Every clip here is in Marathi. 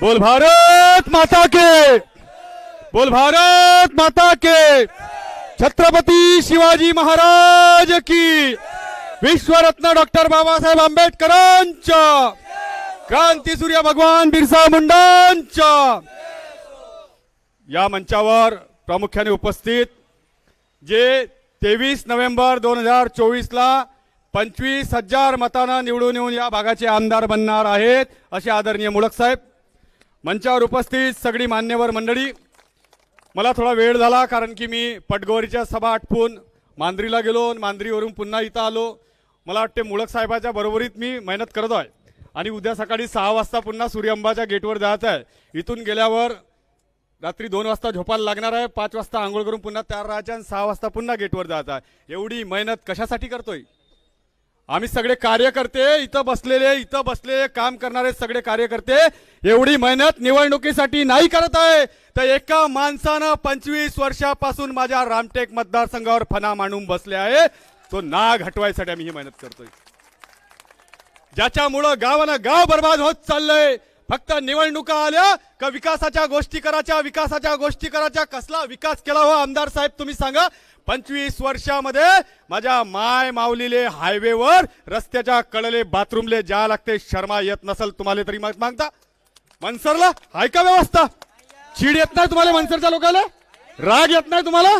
बोल भारत माता के। बोल भारत माता के। छत्रपती शिवाजी महाराज की। विश्वरत्न डॉक्टर बाबासाहेब आंबेडकरांच्या। क्रांतीसूर्य भगवान बिरसा मुंडांच्या। या मंचावर प्रामुख्याने उपस्थित जे तेवीस नोव्हेंबर दोन हजार चोवीसला पंचवीस हजार मतानं निवडून येऊन या भागाचे आमदार बनणार आहेत असे आदरणीय मुळक साहेब मंचावर उपस्थित सगळी मान्यवर मंडळी मला थोडा वेळ झाला कारण की मी पटगोरीच्या सभा आटपून मांद्रीला गेलो आणि मांद्रीवरून पुन्हा इथं आलो. मला वाटते मुळक साहेबाच्या बरोबरीत मी मेहनत करत आहे. आणि उद्या सकाळी सहा वाजता पुन्हा सूर्यंबाच्या गेटवर जायचं आहे. इथून गेल्यावर रात्री दोन वाजता झोपायला लागणार आहे. पाच वाजता आंघोळ करून पुन्हा तयार राहायचं आणि सहा वाजता पुन्हा गेटवर जायचं आहे. एवढी मेहनत कशासाठी करतोय? आम्ही सगळे कार्यकर्ते इथं बसलेले इथं बसलेले काम करणारे सगळे कार्यकर्ते एवढी मेहनत निवडणुकीसाठी नाही करत आहे. तर एका माणसानं पंचवीस वर्षापासून माझ्या रामटेक मतदारसंघावर फना मांडून बसले आहे. तो नाग हटवायसाठी आम्ही ही मेहनत करतोय. ज्याच्यामुळं गावानं गाव बर्बाद होत चाललंय. फक्त निवडणुका आल्या का विकासाच्या गोष्टी कराच्या विकासाच्या गोष्टी कराच्या कसला विकास केला हो आमदार साहेब तुम्ही सांगा. पंचवीस वर्षामध्ये माझ्या माय माऊलीले हायवेवर रस्त्याच्या कडले बाथरूमले जा लागते शर्मा येत नसल तुम्हाला तरी मग मागता. मनसरला हाय का व्यवस्था? चीड येत नाही तुम्हाला मनसरच्या लोकांना राग येत नाही तुम्हाला?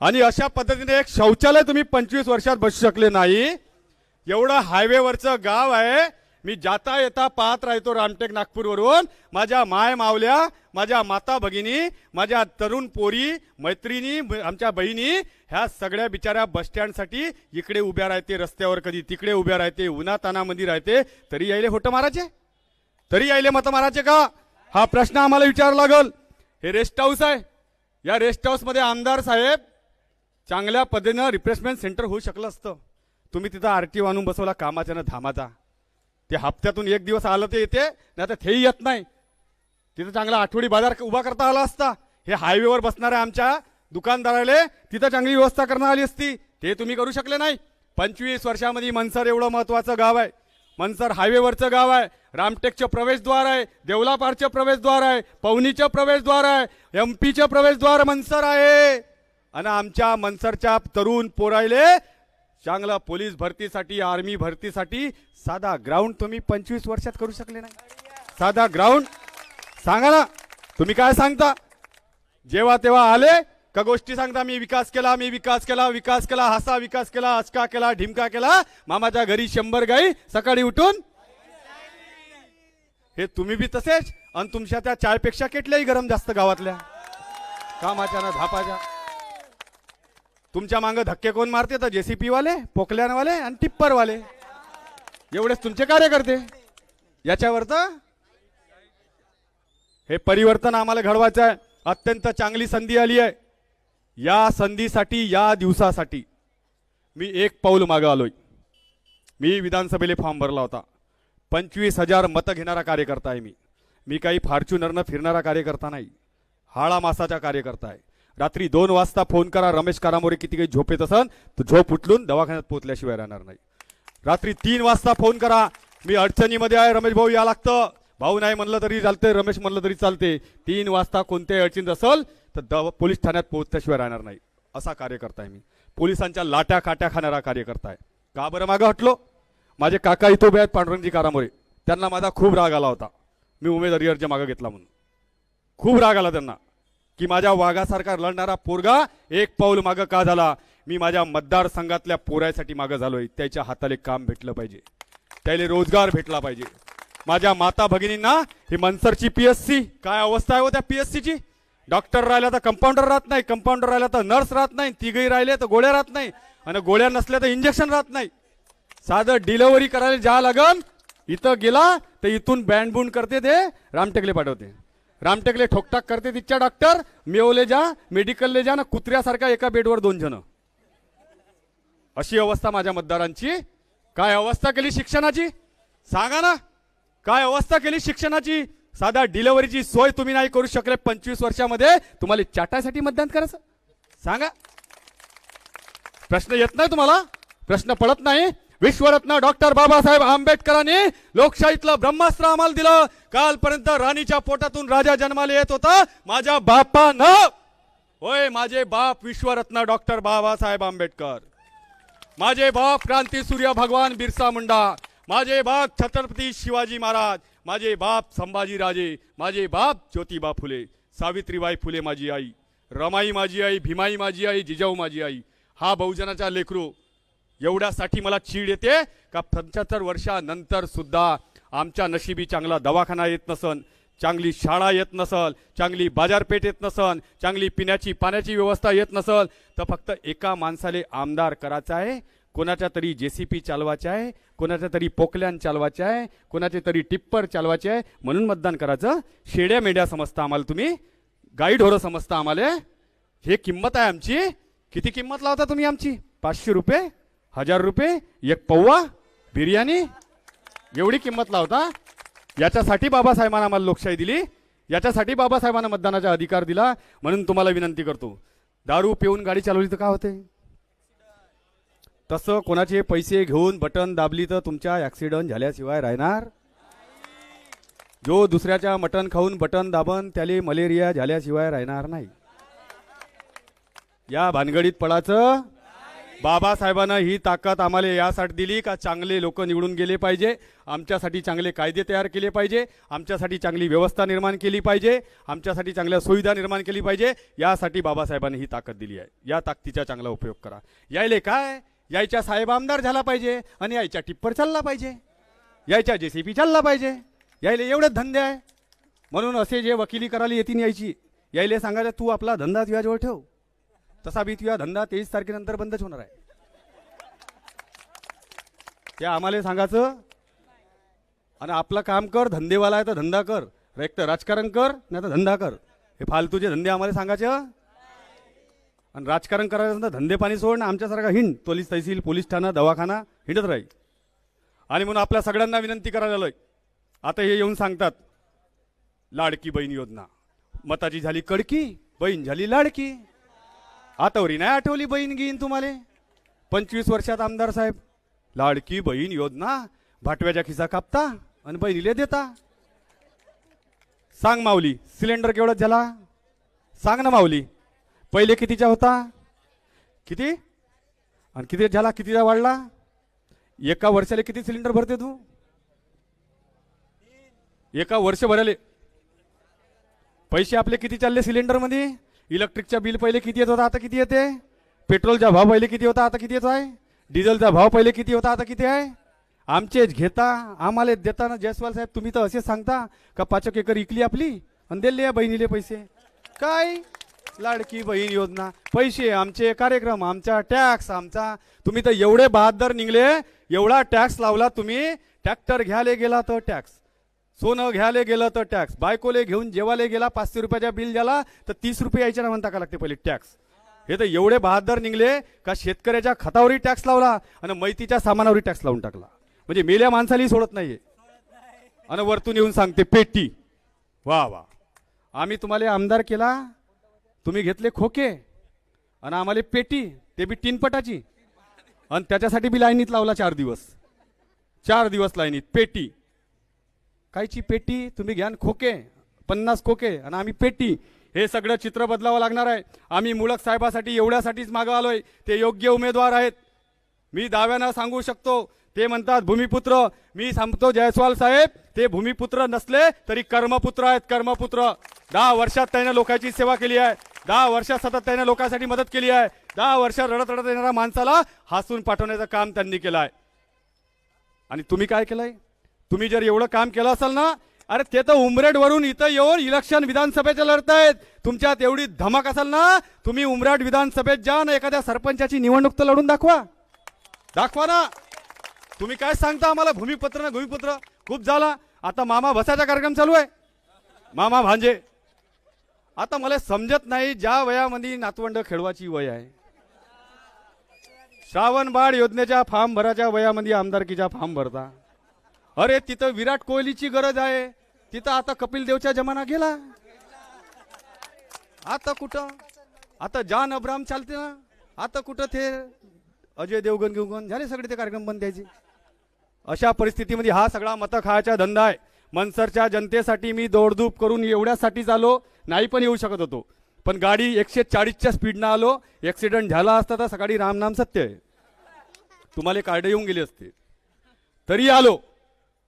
आणि अशा पद्धतीने एक शौचालय तुम्ही पंचवीस वर्षात बसू शकले नाही. एवढं हायवेवरचं गाव आहे मी जाता येता पाहत राहतो रामटेक नागपूरवरून. माझ्या माय मावल्या माझ्या माता भगिनी माझ्या तरुण पोरी मैत्रिणी आमच्या बहिणी ह्या सगळ्या बिचाऱ्या बसस्टँडसाठी इकडे उभ्या राहते रस्त्यावर कधी तिकडे उभ्या राहते उन्हातानामध्ये राहते. तरी यायले होटं मारायचे? तरी यायले मत मारायचे का? हा प्रश्न आम्हाला विचारावा लागल. हे रेस्ट हाऊस आहे. या रेस्ट हाऊसमध्ये आमदार साहेब चांगल्या पद्धतीनं रिफ्रेशमेंट सेंटर होऊ शकलं असतं. तुम्ही तिथं आर टी आणून बसवला कामाच्या ना धामाचा. ते हप्त्यातून एक दिवस आलं ते येते नाही तर तेही येत नाही. तिथं चांगला आठवडी बाजार उभा करता आला असता. हे हायवेवर बसणाऱ्या आमच्या दुकानदाराले तिथं चांगली व्यवस्था करण्यात आली असती. ते तुम्ही करू शकले नाही. पंचवीस वर्षामध्ये मनसर एवढं महत्वाचं गाव आहे. मनसर हायवेवरचं गाव आहे. रामटेकचं प्रवेशद्वार आहे. देवलापारचं प्रवेशद्वार आहे. पवनीचं प्रवेशद्वार आहे. एम पीचं प्रवेशद्वार मनसर आहे. आणि आमच्या मनसरच्या तरुण पोरायले चांगला पोलीस भरतीसाठी आर्मी भरतीसाठी साधा ग्राउंड तुम्ही पंचवीस वर्षात करू शकले नाही. साधा ग्राउंड सांगा ना तुम्ही काय सांगता? जेव्हा तेव्हा आले का गोष्टी सांगता मी विकास केला मी विकास केला विकास केला हसा विकास केला हसका केला ढिमका केला. मामाच्या घरी शंभर गाई सकाळी उठून? हे तुम्ही बी तसेच आणि तुमच्या त्या चायपेक्षा केटल्याही गरम जास्त गावातल्या. कामाच्या ना धापाच्या. तुमच्या मागं धक्के कोण मारते तर जेसीपी वाले पोकल्यानवाले आणि टिप्परवाले. एवढेच तुमचे कार्यकर्ते. याच्यावर तर हे परिवर्तन आम्हाला घडवायचं आहे. अत्यंत चांगली संधी आली आहे. या संधीसाठी या दिवसासाठी मी एक पाऊल मागं आलोय. मी विधानसभेला फॉर्म भरला होता. पंचवीस हजार मतं घेणारा कार्यकर्ता आहे मी. मी काही फॉर्च्युनरनं फिरणारा कार्यकर्ता नाही. हाळा मासाचा कार्यकर्ता आहे. रात्री दोन वाजता फोन करा. रमेश कारामोरे किती काही झोप येत असन तर झोप उठलून दवाखान्यात पोचल्याशिवाय राहणार नाही. रात्री तीन वाजता फोन करा. मी अडचणीमध्ये आहे रमेश भाऊ या लागतं. भाऊ नाही म्हणलं तरी चालते रमेश म्हणलं तरी चालते तीन वाजता कोणत्याही अडचणीत असेल तर दवा पोलीस ठाण्यात पोहोचल्याशिवाय राहणार नाही. असा कार्यकर्ता आहे मी. पोलिसांच्या लाट्या काट्या खाणारा कार्यकर्ता आहे. का बरं मागं हटलो? माझे काका इथं उभे आहेत पांडुरंगजी कारामोरे. त्यांना माझा खूप राग आला होता. मी उमेदवारी अर्ज मागं घेतला म्हणून. खूप राग आला त्यांना. की माझ्या वाघासारखा लढणारा पोरगा एक पाऊल मागं का झाला? मी माझ्या मतदारसंघातल्या पोरायसाठी मागं झालोय. त्याच्या हाताले काम भेटलं पाहिजे. त्याला रोजगार भेटला पाहिजे. माझ्या माता भगिनींना ही मनसरची पीएससी काय अवस्था आहे हो त्या पीएससीची डॉक्टर राहिल्या तर कंपाऊंडर राहत नाही कंपाऊंडर राहिल्या तर नर्स राहत नाही तिघही राहिले तर गोळ्या राहत नाही आणि गोळ्या नसल्या तर इंजेक्शन राहत नाही. साधं डिलिव्हरी करायला जा लागन इथं गेला तर इथून बँड बुंड करते ते रामटेकले पाठवते. रामटेकले ठोकटाक करते तिच्या डॉक्टर. मेवले जा मेडिकलले जा ना कुत्र्यासारख्या एका बेडवर दोन जण. अशी अवस्था माझ्या मतदारांची. काय अवस्था केली शिक्षणाची? सांगा ना. काय अवस्था केली शिक्षणाची? साधा डिलिव्हरीची सोय तुम्ही नाही करू शकले पंचवीस वर्षामध्ये. तुम्हाला चाटासाठी मतदान करायचं? सांगा. प्रश्न येत नाही तुम्हाला? प्रश्न पडत नाही? विश्वरत्न डॉक्टर बाबासाहेब आंबेडकरांनी लोकशाहीतलं ब्रह्मास्त्र आम्हाला दिलं. कालपर्यंत राणीच्या पोटातून राजा जन्माला येत होता. माझ्या बापानं होय माझे बाप विश्वरत्न डॉक्टर बाबासाहेब आंबेडकर. माझे बाप क्रांती सूर्य भगवान बिरसा मुंडा. माझे बाप छत्रपती शिवाजी महाराज. माझे बाप संभाजीराजे माझे बाप ज्योतिबा फुले. सावित्रीबाई फुले माझी आई. रमाई माझी आई भीमाई माझी आई जिजाऊ माझी आई. हा बहुजनाचा लेकरू. एवढ्यासाठी मला चीड येते का पंच्याहत्तर वर्षानंतर सुद्धा आमच्या नशिबी चांगला दवाखाना येत नसन चांगली शाळा येत नसल चांगली बाजारपेठ येत नसन चांगली पिण्याची पाण्याची व्यवस्था येत नसल तर फक्त एका माणसाले आमदार करायचा आहे कोणाच्या तरी जे सी पी चालवायचे आहे कोणाच्या तरी पोकल्यान चालवायचे आहे कोणाचे तरी टिप्पर चालवायचे आहे म्हणून मतदान करायचं. शेड्या मेड्या समजता आम्हाला तुम्ही गाई ढोरं समजता आम्हाला. हे किंमत आहे आमची. किती किंमत लावता तुम्ही आमची? पाचशे रुपये? हजार रुपये एक पौवा बिर्याणी एवढी किंमत लावता. याच्यासाठी बाबासाहेबांना आम्हाला लोकशाही दिली. याच्यासाठी बाबासाहेबांना मतदानाचा अधिकार दिला. म्हणून तुम्हाला विनंती करतो. दारू पिऊन गाडी चालवली तर का होते? तसं कोणाचे पैसे घेऊन बटन दाबली तर तुमच्या ॲक्सिडंट झाल्याशिवाय राहणार. जो दुसऱ्याच्या मटण खाऊन बटन दाबन त्याले मलेरिया झाल्याशिवाय राहणार नाही. या भानगडीत पडाचं बाबासाहेबांना ही ताकद आम्हाला यासाठी दिली का चांगले लोक निवडून गेले पाहिजे? आमच्यासाठी चांगले कायदे तयार केले पाहिजे. आमच्यासाठी चांगली व्यवस्था निर्माण केली पाहिजे. आमच्यासाठी चांगल्या सुविधा निर्माण केली पाहिजे. यासाठी बाबासाहेबांनी ही ताकद दिली आहे. या ताकदीचा चांगला उपयोग करा. यायले काय? यायच्या साहेब आमदार झाला पाहिजे आणि यायच्या टिप्पर चालला पाहिजे. यायच्या जेसीपी चालला पाहिजे. यायले एवढेच धंदे आहे. म्हणून असे जे वकिली करायला येतील यायची. यायले सांगायचं तू आपला धंदाच तुझ्याजवळ ठेव. तसा बी तुझा धंदा तेवीस तारखेनंतर बंदच होणार आहे. ते आम्हाला सांगायचं आणि आपलं काम कर धंदेवाला आहे तर धंदा कर. एक तर राजकारण कर नाही तर धंदा कर. हे फालतूचे धंदे आम्हाला सांगायचे आणि राजकारण करायचं तर धंदे पाणी सोड ना आमच्यासारखा हिंड. पोलीस तहसील पोलीस ठाणा दवाखाना हिंडत राहील आणि म्हणून आपल्या सगळ्यांना विनंती करायला आलोय. आता हे येऊन सांगतात लाडकी बहीण योजना. मताची झाली कडकी बहीण झाली लाडकी. आतावरी नाही आठवली बहीण घेईन तुम्हाला? पंचवीस वर्षात आमदार साहेब. लाडकी बहीण योजना भाटव्याच्या खिसा कापता आणि बहिणीला देता. सांग माऊली सिलेंडर केवढा झाला? सांग ना माऊली पहिले कितीचा होता? किती? आणि किती झाला? कितीचा वाढला? एका वर्षाला किती सिलेंडर भरते तू? एका वर्ष भराले पैसे आपले किती चालले सिलेंडरमध्ये इलेक्ट्रिकचा बिल पहिले किती येत होता? आता किती येते? पेट्रोलचा भाव पहिले किती होता? आता किती येतो आहे डिझेलचा भाव पहिले किती होता? आता किती आहे? आमचेच घेता आम्हाला देताना जयस्वाल साहेब तुम्ही तर असे सांगता का पाचक एकर इकली आपली आणि दिले या बहिणीले पैसे? काय? लाडकी बहीण योजना. पैसे आमचे कार्यक्रम आमचा टॅक्स आमचा तुम्ही तर एवढे बहादर निघले एवढा टॅक्स लावला तुम्ही ट्रॅक्टर घ्यायला गेला तर टॅक्स. सोनं घ्यायला गेलं तर टॅक्स बायकोले घेऊन जेवायला गेला पाचशे रुपयाच्या बिल झाला तर तीस रुपये यायच्या ना टाका लागते पहिले टॅक्स हे तर एवढे बहादर निघले का शेतकऱ्याच्या खतावरही टॅक्स लावला आणि मैतीच्या सामानावरही टॅक्स लावून टाकला. म्हणजे मेल्या माणसालाही सोडत नाहीये. आणि वरतून येऊन सांगते पेटी. वा वा. आम्ही तुम्हाला आमदार केला तुम्ही घेतले खोके आणि आम्हाला पेटी ते बी तीनपटाची. आणि त्याच्यासाठी बी लाईनीत लावला चार दिवस. चार दिवस लाईनीत पेटी. कायची पेटी? तुम्ही घ्यान खोके. पन्नास खोके. आणि आम्ही पेटी. हे सगळं चित्र बदलावं लागणार आहे. आम्ही मुळक साहेबासाठी एवढ्यासाठीच मागं आलोय. ते योग्य उमेदवार आहेत. मी दाव्यानं सांगू शकतो. ते म्हणतात भूमिपुत्र. मी सांगतो जयस्वाल साहेब ते भूमिपुत्र नसले तरी कर्मपुत्र आहेत कर्मपुत्र. दहा वर्षात त्याने लोकांची सेवा केली आहे. दहा वर्षात सतत त्याने लोकांसाठी मदत केली आहे. दहा वर्षात रडत रडत येणाऱ्या माणसाला हसून पाठवण्याचं काम त्यांनी केलं आहे. आणि तुम्ही काय केलंय? तुम्ही जर एवढं काम केलं असाल ना अरे ते तर उमरेड वरून इथं येऊन इलेक्शन विधानसभेचे लढतायत. तुमच्यात एवढी धमक असाल ना तुम्ही उमराट विधानसभेत जा ना एखाद्या सरपंचाची निवडणूक तर लढून दाखवा. दाखवा ना. तुम्ही काय सांगता आम्हाला? भूमिपत्र ना भूमिपुत्र. खूप झाला. आता मामा भसाचा कार्यक्रम चालू आहे. मामा भांजे. आता मला समजत नाही ज्या वयामध्ये नातवंड खेळवाची वय आहे. श्रावण बाळ योजनेच्या फॉर्म भराच्या वयामध्ये आमदारकीचा फॉर्म भरता. अरे तिथं विराट कोहलीची गरज आहे. तिथं आता कपिल देवच्या जमाना गेला. आता कुठं? आता जान अब्राम चालते ना. आता कुठं ते अजय देवगण घेऊन झाले सगळे ते कार्यक्रम बंद द्यायचे. अशा परिस्थितीमध्ये हा सगळा मतं खायचा धंदा आहे. मनसरच्या जनतेसाठी मी दौडधूप करून एवढ्यासाठीच आलो नाही पण येऊ शकत होतो. पण गाडी एकशे चाळीसच्या स्पीडनं आलो ॲक्सिडेंट झाला असता तर सकाळी रामनाम सत्य आहे. तुम्हाला कार्ड येऊन गेले असते. तरी आलो.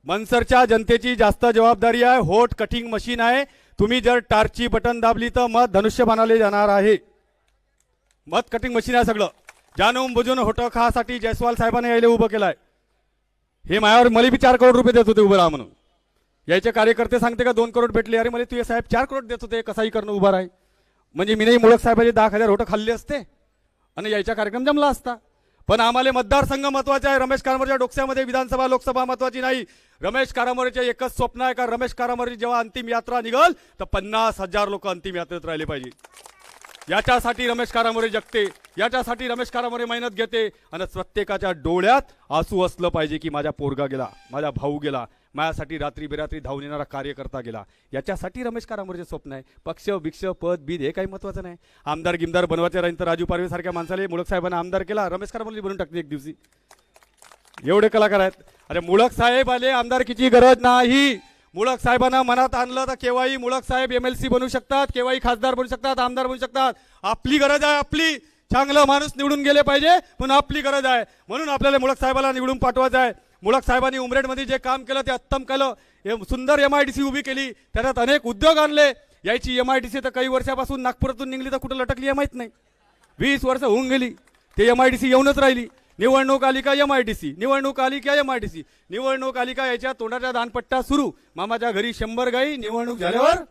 मनसरच्या जनतेची जास्त जबाबदारी आहे. होट कटिंग मशीन आहे. तुम्ही जर टार्चची बटन दाबली तर मत धनुष्यबाणाले जाणार आहे. मत कटिंग मशीन आहे सगळं. जाणून बुजून होटं खासाठी जयस्वाल साहेबांनी यायला उभं केलंय. हे मायावर मला बी चार करोड रुपये देत होते उभं राहा म्हणून. यायचे कार्यकर्ते सांगते का दोन करोड भेटले. अरे मला तुझे साहेब चार करोड देत होते. कसाही करणं उभा राही म्हणजे मी नाही मुळक साहेबाचे दहा हजार होटं खाल्ले असते. आणि यायचा कार्यक्रम जमला असता. पण आम्हाला मतदारसंघ महत्त्वाचा आहे. रमेश कारामोरेच्या डोक्यामध्ये विधानसभा लोकसभा महत्वाची नाही. रमेश कारामोरेचे एकच स्वप्न आहे का? रमेश कारामोरे जेव्हा अंतिम यात्रा निघल तर पन्नास हजार लोक अंतिम यात्रेत राहिले पाहिजे. याच्यासाठी रमेश कारामोरे जगते. याच्यासाठी रमेश कारामोरे मेहनत घेते. आणि प्रत्येकाच्या डोळ्यात आसू असलं पाहिजे की माझा पोरगा गेला माझा भाऊ गेला माझ्यासाठी रात्री बेरात्री धावून येणारा कार्यकर्ता गेला. याच्यासाठी रमेश कारामोरचे स्वप्न आहे पक्ष विक्ष पद बीद हे काही महत्वाचं नाही. आमदार गिमदार बनवायचे राहील तर राजू पारवेसारख्या माणसाला मुळक साहेबांना आमदार केला रमेश कारामोरे बनवून टाकली एक दिवशी. एवढे कलाकार आहेत. अरे मुळक साहेब आले आमदारकीची गरज नाही. मुळक साहेबांना मनात आणलं तर केव्हाही मुळक साहेब एमएलसी बनू शकतात केव्हाही खासदार बनू शकतात आमदार बनू शकतात. आपली गरज आहे आपली. चांगला माणूस निवडून गेले पाहिजे म्हणून आपली गरज आहे. म्हणून आपल्याला मुळक साहेबाला निवडून पाठवायचं आहे. मुळक साहेबांनी उमरेडमध्ये जे काम केलं ते उत्तम केलं. हे सुंदर एम आय डी सी उभी केली. त्याच्यात अनेक उद्योग आणले. याची एम आय डी सी तर काही वर्षापासून नागपुरातून निघली तर कुठं लटकली हे माहीत नाही. वीस वर्ष होऊन गेली. ते एम आय डी सी येऊनच राहिली. निवडणूक आली का एम आय डी सी निवडणूक आली का एम आय डी सी निवडणूक आली का याच्या तोंडाच्या दानपट्टा सुरू. मामाच्या घरी शंभर गाई निवडणूक झाल्यावर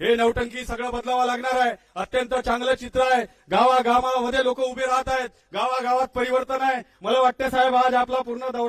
हे नवटंकी सगळं बदलावं लागणार आहे. अत्यंत चांगलं चित्र आहे. गावागावामध्ये लोक उभे राहत आहेत. गावागावात परिवर्तन आहे. मला वाटतं साहेब आज आपला पूर्ण दौरा